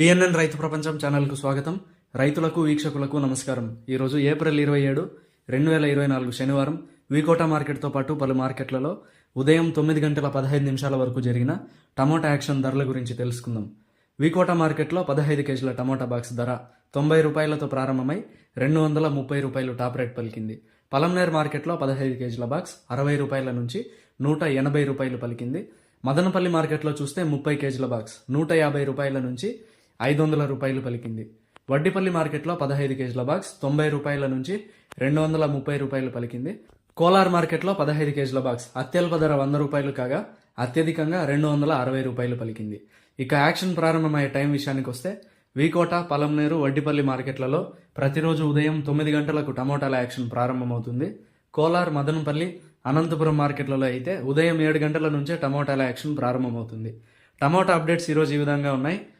PNN రైతు ప్రపంచం ఛానల్కు స్వాగతం. రైతులకు వీక్షకులకు నమస్కారం. ఈరోజు ఏప్రిల్ ఇరవై ఏడు రెండు వేల ఇరవై నాలుగు శనివారం. వికోటా మార్కెట్తో పాటు పలు మార్కెట్లలో ఉదయం తొమ్మిది గంటల పదహైదు నిమిషాల వరకు జరిగిన టమోటా యాక్షన్ ధరల గురించి తెలుసుకుందాం. వికోటా మార్కెట్లో పదహైదు కేజీల టమోటా బాక్స్ ధర తొంభై రూపాయలతో ప్రారంభమై రెండు వందల ముప్పై రూపాయలు టాప్ రేట్ పలికింది. పలంనేర్ మార్కెట్లో పదహైదు కేజీల బాక్స్ అరవై రూపాయల నుంచి నూట ఎనభై రూపాయలు పలికింది. మదనపల్లి మార్కెట్లో చూస్తే ముప్పై కేజీల బాక్స్ నూట యాభై రూపాయల నుంచి ఐదు వందల రూపాయలు పలికింది. వడ్డిపల్లి మార్కెట్లో పదహైదు కేజీల బాక్స్ తొంభై రూపాయల నుంచి రెండు వందల ముప్పై రూపాయలు పలికింది. కోలార్ మార్కెట్లో పదహైదు కేజీల బాక్స్ అత్యల్ప ధర వంద రూపాయలు కాగా అత్యధికంగా రెండు వందల అరవై రూపాయలు పలికింది. ఇక యాక్షన్ ప్రారంభమయ్యే టైం విషయానికి వస్తే వీకోట పలంనేరు వడ్డిపల్లి మార్కెట్లలో ప్రతిరోజు ఉదయం తొమ్మిది గంటలకు టమోటాల యాక్షన్ ప్రారంభమవుతుంది. కోలార్ మదనపల్లి అనంతపురం మార్కెట్లలో అయితే ఉదయం ఏడు గంటల నుంచే టమోటాల యాక్షన్ ప్రారంభమవుతుంది. టమోటా అప్డేట్స్ ఈరోజు ఈ విధంగా ఉన్నాయి.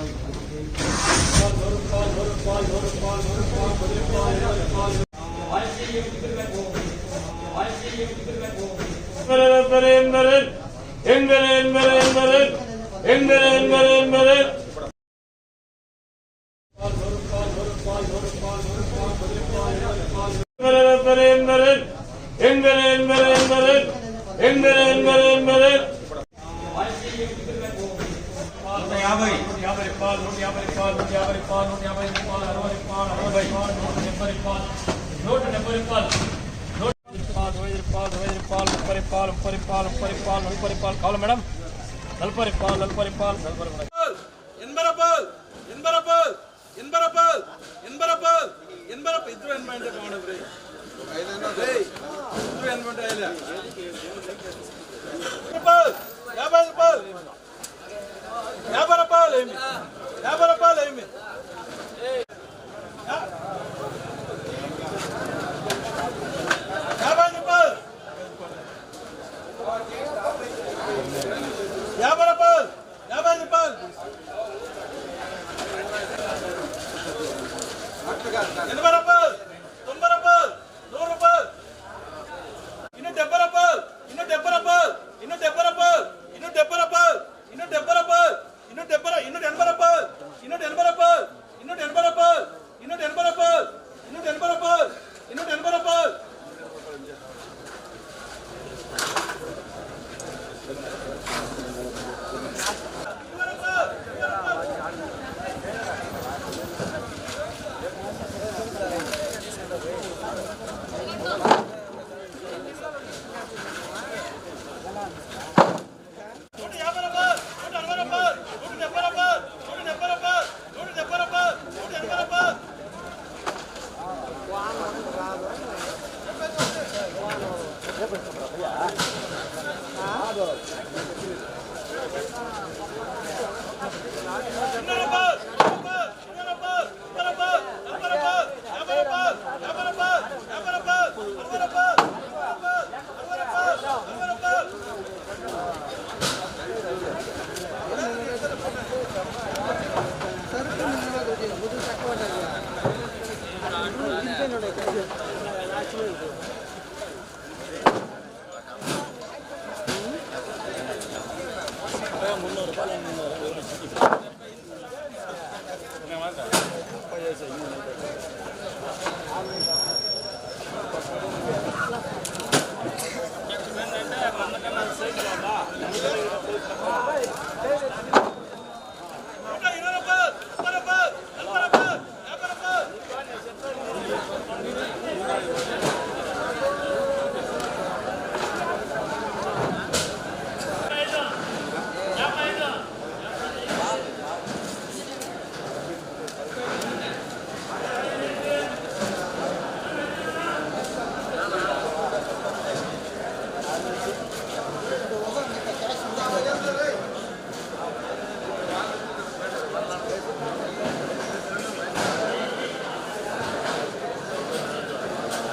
Enver, enver, enver, enver, enver, enver, enver, నూట యాభై నూట యాభై రూపాయలు నూట యాభై రూపాయలు నూట యాభై రూపాయలు నూట యాభై రూపాయలు అరవై రూపాయలు అరవై రూపాయలు నూట డెబ్బై రూపాయలు నూట డెబ్బై రూపాయలు నూట ఇరవై రూపాయలు ఇరవై రూపాయలు ముప్పై రూపాయలు ముప్పై రూపాయలు ముప్పై రూపాయలు నలభై రూపాయలు కావాలి మేడం నలభై రూపాయలు నలభై రూపాయలు నలభై రూపాయలు ఎన్బరపాల్ ఎన్బరపాల్ ఎన్బరపాల్ ఎన్బరపాల్ ఎన్బరప ఇద్దరు ఎనభై అంటే బాగుండదు రే రేయ్, ఇద్దరు ఎనభై అంటే అయ్యలే. రూపాయలు యాభై రూపాయలు యాభై రూపాయలు ఏమి? యాభై రూపాయలు ఏమి? యాభై రూపాయలు యాభై రూపాయలు యాభై రూపాయలు ఎనభై よろしくお願いします。